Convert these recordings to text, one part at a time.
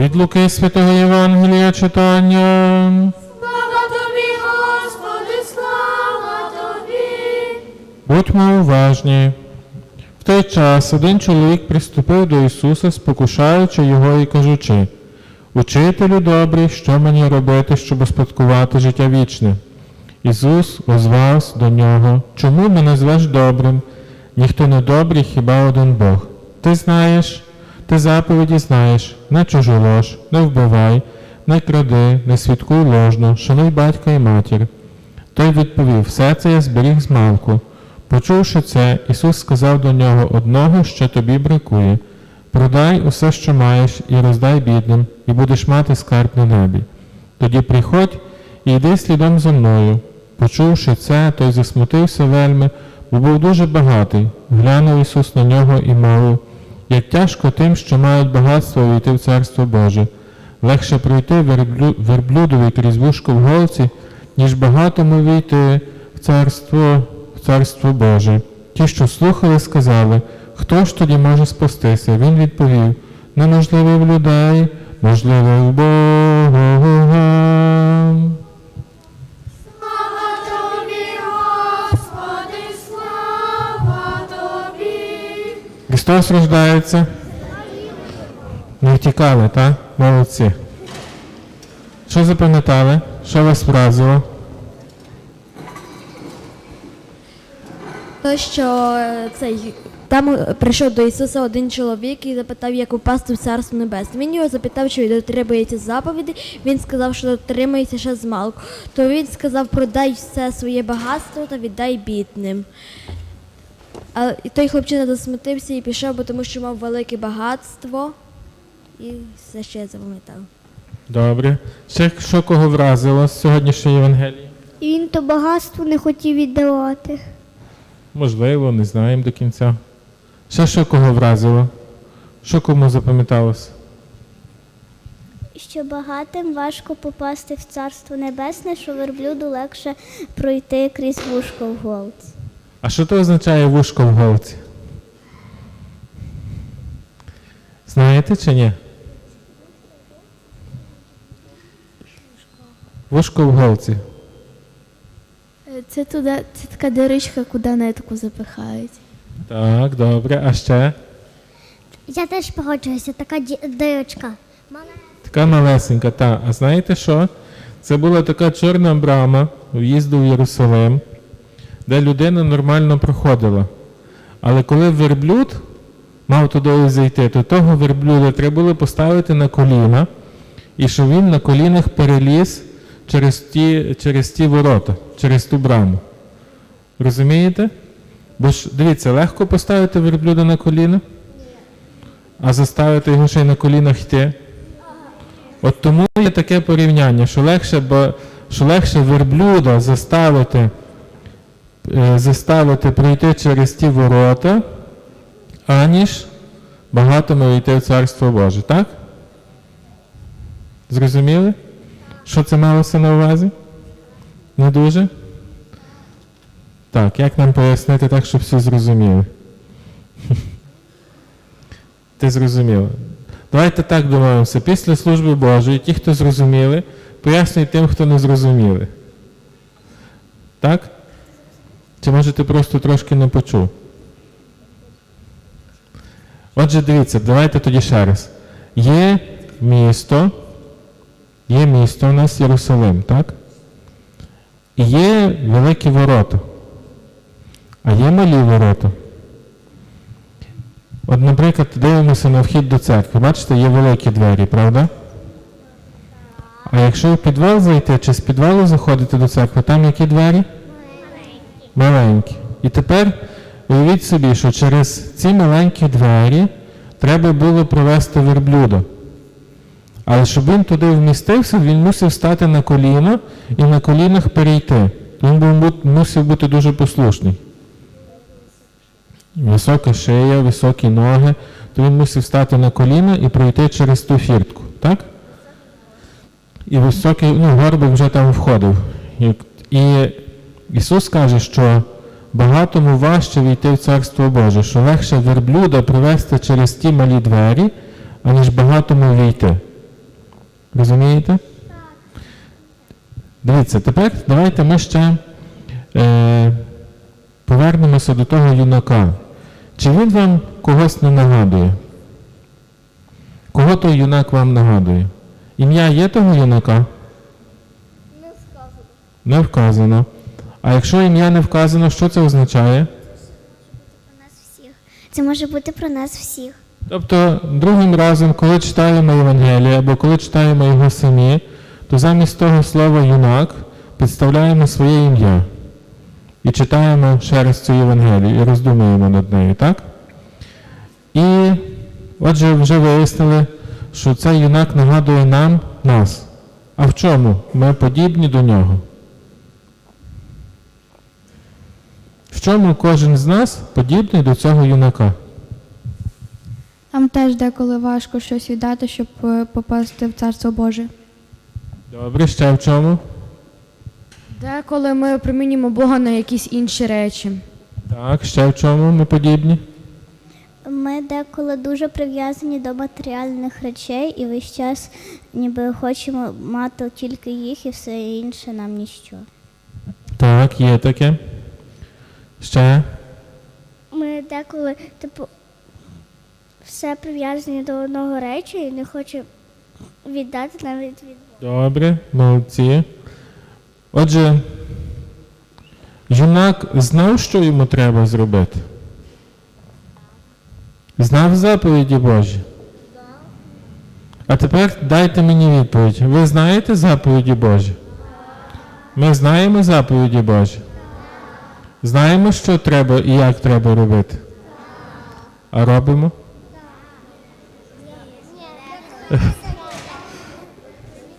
Від Луки Святого Євангелія читання. Слава тобі, Господи, слава тобі. Будьмо уважні. В той час один чоловік приступив до Ісуса, спокушаючи його і кажучи, Учителю добрий, що мені робити, щоб успадкувати життя вічне? Ісус озвався до нього, чому мене звеш добрим? Ніхто не добрий, хіба один Бог. Ти знаєш, ти заповіді знаєш, не чужолож, не вбивай, не кради, не свідкуй ложно, шануй батька і матір. Той відповів, все це я зберіг з малку. Почувши це, Ісус сказав до нього одного, що тобі бракує. Продай усе, що маєш, і роздай бідним, і будеш мати скарб на небі. Тоді приходь і йди слідом за мною. Почувши це, той засмутився вельми, бо був дуже багатий. Глянув Ісус на нього і мовив, як тяжко тим, що мають багатство увійти в Царство Боже. Легше пройти верблюдові крізь вушко в голці, ніж багатому війти в царство, в царство Боже. Ті, що слухали, сказали, хто ж тоді може спастися? Він відповів, неможливо в людей, можливо в Бога. Христос рождається. Не втікали, так? Молодці. Що запам'ятали? Що вас вразило? То, що цей там е, прийшов до Ісуса один чоловік і запитав, як упасти в царство небесне. Він його запитав, чи дотримується заповіді. Він сказав, що дотримується ще з малку. То він сказав, продай все своє багатство та віддай бідним. А той хлопчина засмутився і пішов, бо тому що мав велике багатство. І все ще я запам'ятав. Добре. Ще що кого вразило з сьогоднішньої Євангелії? І він то багатство не хотів віддавати. Можливо, не знаємо до кінця. Ще що кого вразило? Що кому запам'яталося? Що багатим важко попасти в царство небесне, що верблюду легше пройти крізь вушко в голці. А що то означає вушко в голці? Знаєте чи ні? Вушко в голці. Це туди, це така диричка, куди нитку запихають. Так, добре. А ще? Я теж погоджуюся, така дирочка. Така малесенька, та. А знаєте що? Це була така чорна брама в'їзду в Єрусалим, де людина нормально проходила. Але коли верблюд мав туди зайти, то того верблюда треба було поставити на коліна, і щоб він на колінах переліз через ті, через ті ворота, через ту браму. Розумієте? Бо ж дивіться, легко поставити верблюда на коліна, а заставити його ще й на колінах йти. От тому є таке порівняння, що легше, бо, що легше верблюда заставити, заставити пройти через ті ворота, аніж багатому йти в Царство Боже, так? Зрозуміли? Що це малося на увазі? Не дуже? Так, як нам пояснити так, щоб всі зрозуміли? Ти зрозуміла. Давайте так домовимося. Після служби Божої, ті, хто зрозуміли, пояснюють тим, хто не зрозуміли. Так? Чи може ти просто трошки не почув? Отже, дивіться, давайте тоді ще раз. Є місто, є місто у нас Єрусалим, так? І є великі ворота. А є малі ворота. От, наприклад, дивимося на вхід до церкви. Бачите, є великі двері, правда? А якщо в підвал зайти чи з підвалу заходити до церкви, там які двері? Маленькі. І тепер уявіть собі, що через ці маленькі двері треба було провести верблюда. Але щоб він туди вмістився, він мусив стати на коліна і на колінах перейти. Він мусив бути дуже послушний. Висока шия, високі ноги, то він мусив стати на коліна і пройти через ту фіртку, так? І високий, ну, горбик вже там входив. І Ісус каже, що багатому важче війти в Царство Боже, що легше верблюда привести через ті малі двері, аніж багатому війти. Розумієте? Дивіться, тепер давайте ми ще е, повернемося до того юнака. Чи він вам когось не нагадує? Кого той юнак вам нагадує? Ім'я є того юнака? Не сказано. Не вказано. А якщо ім'я не вказано, що це означає? Про нас всіх. Це може бути про нас всіх. Тобто, другим разом, коли читаємо Євангеліє або коли читаємо його самі, то замість того слова юнак підставляємо своє ім'я і читаємо ще раз цю Євангелію і роздумуємо над нею, так? І отже, вже вияснили, що цей юнак нагадує нам нас. А в чому ми подібні до нього? В чому кожен з нас подібний до цього юнака? Нам теж деколи важко щось віддати, щоб е, попасти в Царство Боже. Добре, ще в чому? Деколи ми примінюємо Бога на якісь інші речі. Так, ще в чому ми подібні? Ми деколи дуже прив'язані до матеріальних речей і весь час ніби хочемо мати тільки їх і все інше нам ніщо. Так, є таке. Ще. Ми деколи, типу, все прив'язані до одного речі і не хочемо віддати навіть від Добре, молодці. Отже, юнак знав, що йому треба зробити? Знав заповіді Божі? А тепер дайте мені відповідь. Ви знаєте заповіді Божі? Ми знаємо заповіді Божі? Знаємо, що треба і як треба робити? А робимо?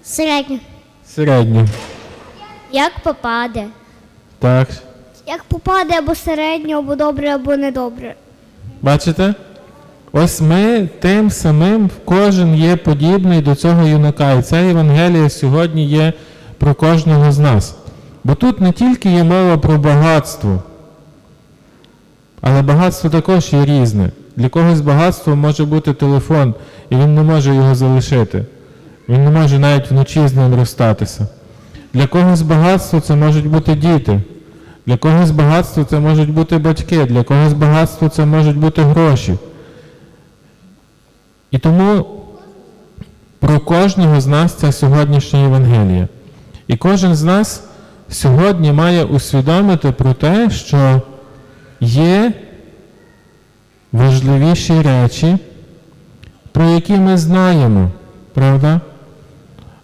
Середньо. Середньо. Як попаде? Так. Як попаде або середньо, або добре, або недобре. Бачите? Ось ми тим самим кожен є подібний до цього юнака. І ця Євангелія сьогодні є про кожного з нас. Бо тут не тільки є мова про багатство, але багатство також є різне. Для когось багатство може бути телефон, і він не може його залишити. Він не може навіть вночі з ним розстатися. Для когось багатство це можуть бути діти. Для когось багатство це можуть бути батьки, для когось багатство це можуть бути гроші. І тому про кожного з нас ця сьогоднішня Євангелія. І кожен з нас сьогодні має усвідомити про те, що є важливіші речі, про які ми знаємо, правда?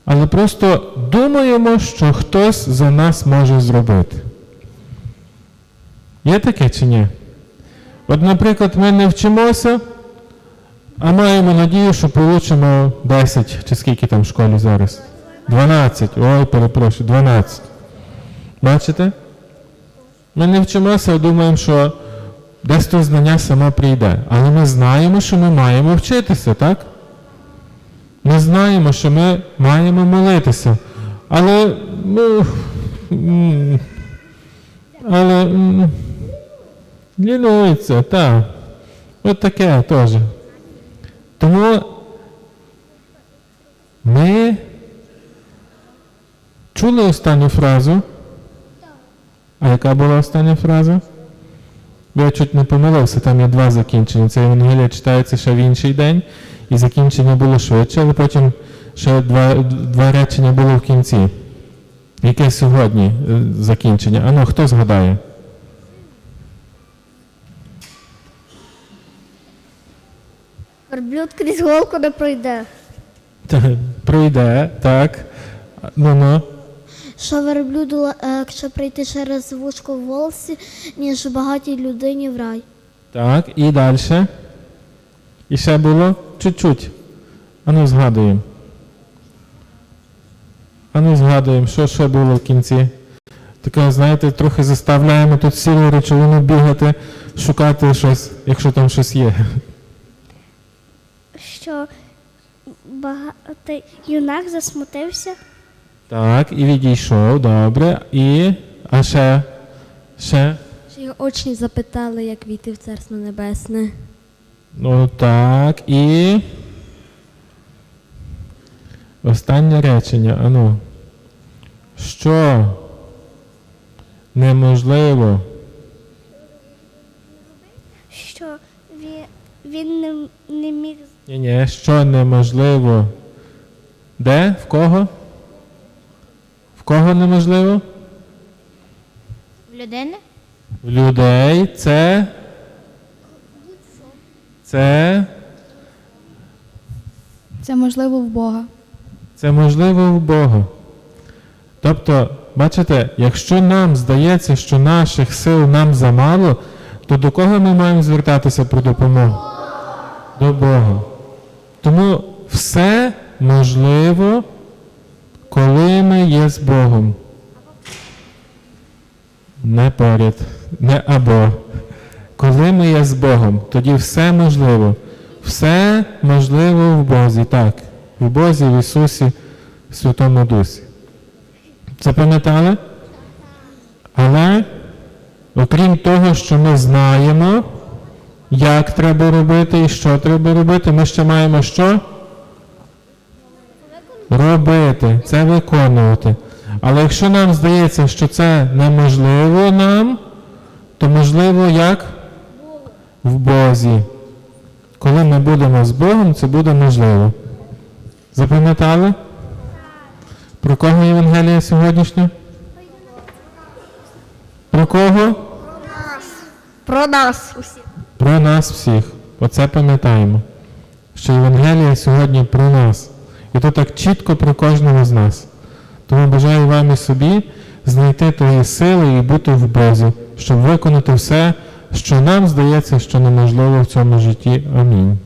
Але просто думаємо, що хтось за нас може зробити. Є таке чи ні? От, наприклад, ми не вчимося, а маємо надію, що получимо 10, чи скільки там в школі зараз? 12. Ой, перепрошую, 12. Бачите? Ми не вчимося, а думаємо, що десь то знання сама прийде. Але ми знаємо, що ми маємо вчитися, так? Ми знаємо, що ми маємо молитися. Але, ну, але лінується, так. От таке теж. Тому ми чули останню фразу. А яка була остання фраза? Я чуть не помилився, там є два закінчення. Це Євангелія читається ще в інший день, і закінчення було швидше, але потім ще два, два речення було в кінці. Яке сьогодні е, закінчення? Ану, хто згадає? Верблюд крізь голку не пройде. Пройде, так. Ну ну. Що верблюду легше прийти через вушко в волосі, ніж багатій людині в рай. Так, і далі. І ще було чуть-чуть. Ану згадуємо. Ану згадуємо, що ще було в кінці. Таке, знаєте, трохи заставляємо тут сілу речовину бігати, шукати щось, якщо там щось є. Що багатий юнак засмутився. Так, і відійшов, добре. І. А ще. Ще. Що його очі запитали, як війти в Царство Небесне. Ну так, і. Останнє речення, ану. Що неможливо? Що він, він не, не міг Ні, ні, що неможливо? Де? В кого? Кого неможливо? В людини? В людей це. Це. Це можливо в Бога. Це можливо в Бога. Тобто, бачите, якщо нам здається, що наших сил нам замало, то до кого ми маємо звертатися про допомогу? До Бога. Тому все можливо, коли ми є з Богом. Не поряд, не або. Коли ми є з Богом, тоді все можливо. Все можливо в Бозі, так. В Бозі, в Ісусі, в Святому Дусі. Запам'ятали? Але, окрім того, що ми знаємо, як треба робити і що треба робити, ми ще маємо що? Робити, це виконувати. Але якщо нам здається, що це неможливо нам, то можливо як? В Бозі. Коли ми будемо з Богом, це буде можливо. Запам'ятали? Про кого Євангелія сьогоднішня? Про кого? Про нас усіх. Про нас всіх. Оце пам'ятаємо. Що Євангелія сьогодні про нас. І то так чітко про кожного з нас. Тому бажаю вам і собі знайти тої сили і бути в Бозі, щоб виконати все, що нам здається, що неможливо в цьому житті. Амінь.